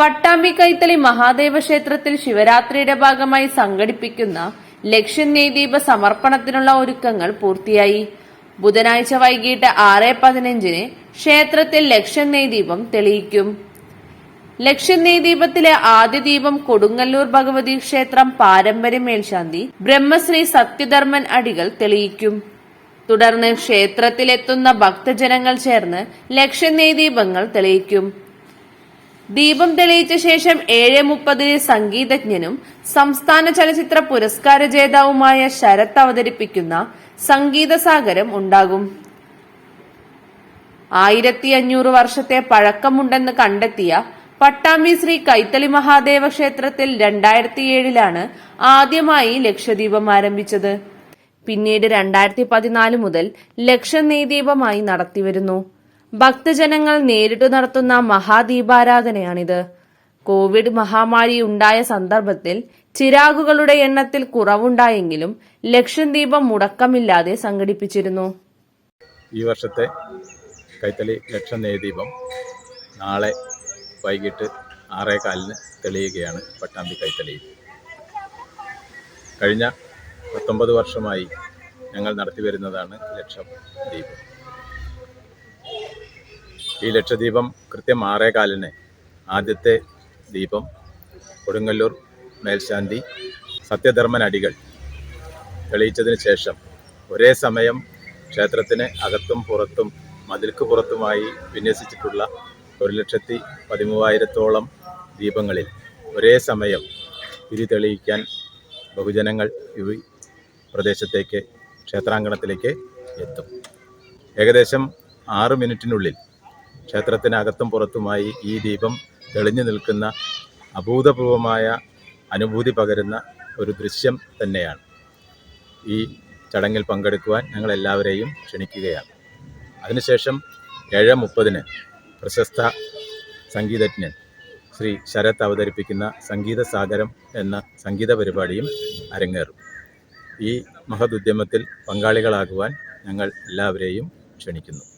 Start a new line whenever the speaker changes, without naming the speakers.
പട്ടാമ്പി കൈത്തളി മഹാദേവ ക്ഷേത്രത്തിൽ ശിവരാത്രിയുടെ ഭാഗമായി സംഘടിപ്പിക്കുന്ന ലക്ഷ്യനീദീപ സമർപ്പണത്തിനുള്ള ഒരുക്കങ്ങൾ പൂർത്തിയായി. ബുധനാഴ്ച വൈകിട്ട് ആറ് പതിനഞ്ചിന് ക്ഷേത്രത്തിൽ ലക്ഷ്യനീദീപം തെളിയിക്കും. ലക്ഷ്യനീദീപത്തിലെ ആദ്യ ദീപം കൊടുങ്ങല്ലൂർ ഭഗവതി ക്ഷേത്രം പാരമ്പര്യ മേൽശാന്തി ബ്രഹ്മശ്രീ സത്യധർമ്മൻ അടികൾ തെളിയിക്കും. തുടർന്ന് ക്ഷേത്രത്തിലെത്തുന്ന ഭക്തജനങ്ങൾ ചേർന്ന് ലക്ഷ്യനീദീപങ്ങൾ തെളിയിക്കും. ദീപം തെളിയിച്ച ശേഷം ഏഴ് മുപ്പതിന് സംഗീതജ്ഞനും സംസ്ഥാന ചലച്ചിത്ര പുരസ്കാര ജേതാവുമായ ശരത് അവതരിപ്പിക്കുന്ന സംഗീതസാഗരം ഉണ്ടാകും. ആയിരത്തി അഞ്ഞൂറ് വർഷത്തെ പഴക്കമുണ്ടെന്ന് കണ്ടെത്തിയ പട്ടാമ്പി ശ്രീ കൈത്തളി മഹാദേവ ക്ഷേത്രത്തിൽ രണ്ടായിരത്തി ഏഴിലാണ് ആദ്യമായി ലക്ഷദീപം ആരംഭിച്ചത്. പിന്നീട് രണ്ടായിരത്തി പതിനാല് മുതൽ ലക്ഷനീദീപമായി നടത്തിവരുന്നു. ഭക്തജനങ്ങൾ നേരിട്ടു നടത്തുന്ന മഹാദീപാരാധനയാണിത്. കോവിഡ് മഹാമാരി ഉണ്ടായ സന്ദർഭത്തിൽ ചിരാകുകളുടെ എണ്ണത്തിൽ കുറവുണ്ടായെങ്കിലും ലക്ഷം ദീപം മുടക്കമില്ലാതെ സംഘടിപ്പിച്ചിരുന്നു.
ഈ വർഷത്തെ കൈത്തളി ലക്ഷം നെയ്ദീപം നാളെ വൈകിട്ട് ആറേ കാലിന് തെളിയുകയാണ് പട്ടാമ്പി കൈത്തളിയിൽ കഴിഞ്ഞ പത്തൊമ്പത് വർഷമായി ഞങ്ങൾ നടത്തി വരുന്നതാണ് ലക്ഷം ദീപം ഈ ലക്ഷദ്വീപം കൃത്യം ആറേ കാലിന് ആദ്യത്തെ ദീപം കൊടുങ്ങല്ലൂർ മേൽശാന്തി സത്യധർമ്മൻ അടികൾ തെളിയിച്ചതിന് ശേഷം ഒരേ സമയം ക്ഷേത്രത്തിന് അകത്തും പുറത്തും മതിൽക്ക് പുറത്തുമായി വിന്യസിച്ചിട്ടുള്ള ഒരു ലക്ഷത്തി പതിമൂവായിരത്തോളം ദീപങ്ങളിൽ ഒരേ സമയം തിരി തെളിയിക്കാൻ ബഹുജനങ്ങൾ ഈ പ്രദേശത്തേക്ക് ക്ഷേത്രാങ്കണത്തിലേക്ക് എത്തും. ഏകദേശം ആറ് മിനിറ്റിനുള്ളിൽ ക്ഷേത്രത്തിനകത്തും പുറത്തുമായി ഈ ദീപം തെളിഞ്ഞു നിൽക്കുന്ന അഭൂതപൂർവമായ അനുഭൂതി പകരുന്ന ഒരു ദൃശ്യം തന്നെയാണ്. ഈ ചടങ്ങിൽ പങ്കെടുക്കുവാൻ ഞങ്ങൾ എല്ലാവരെയും ക്ഷണിക്കുകയാണ്. അതിനുശേഷം ഏഴ് മുപ്പതിന് പ്രശസ്ത സംഗീതജ്ഞൻ ശ്രീ ശരത് അവതരിപ്പിക്കുന്ന സംഗീത സാഗരം എന്ന സംഗീത പരിപാടിയും അരങ്ങേറും. ഈ മഹദുദ്യമത്തിൽ പങ്കാളികളാകുവാൻ ഞങ്ങൾ എല്ലാവരെയും ക്ഷണിക്കുന്നു.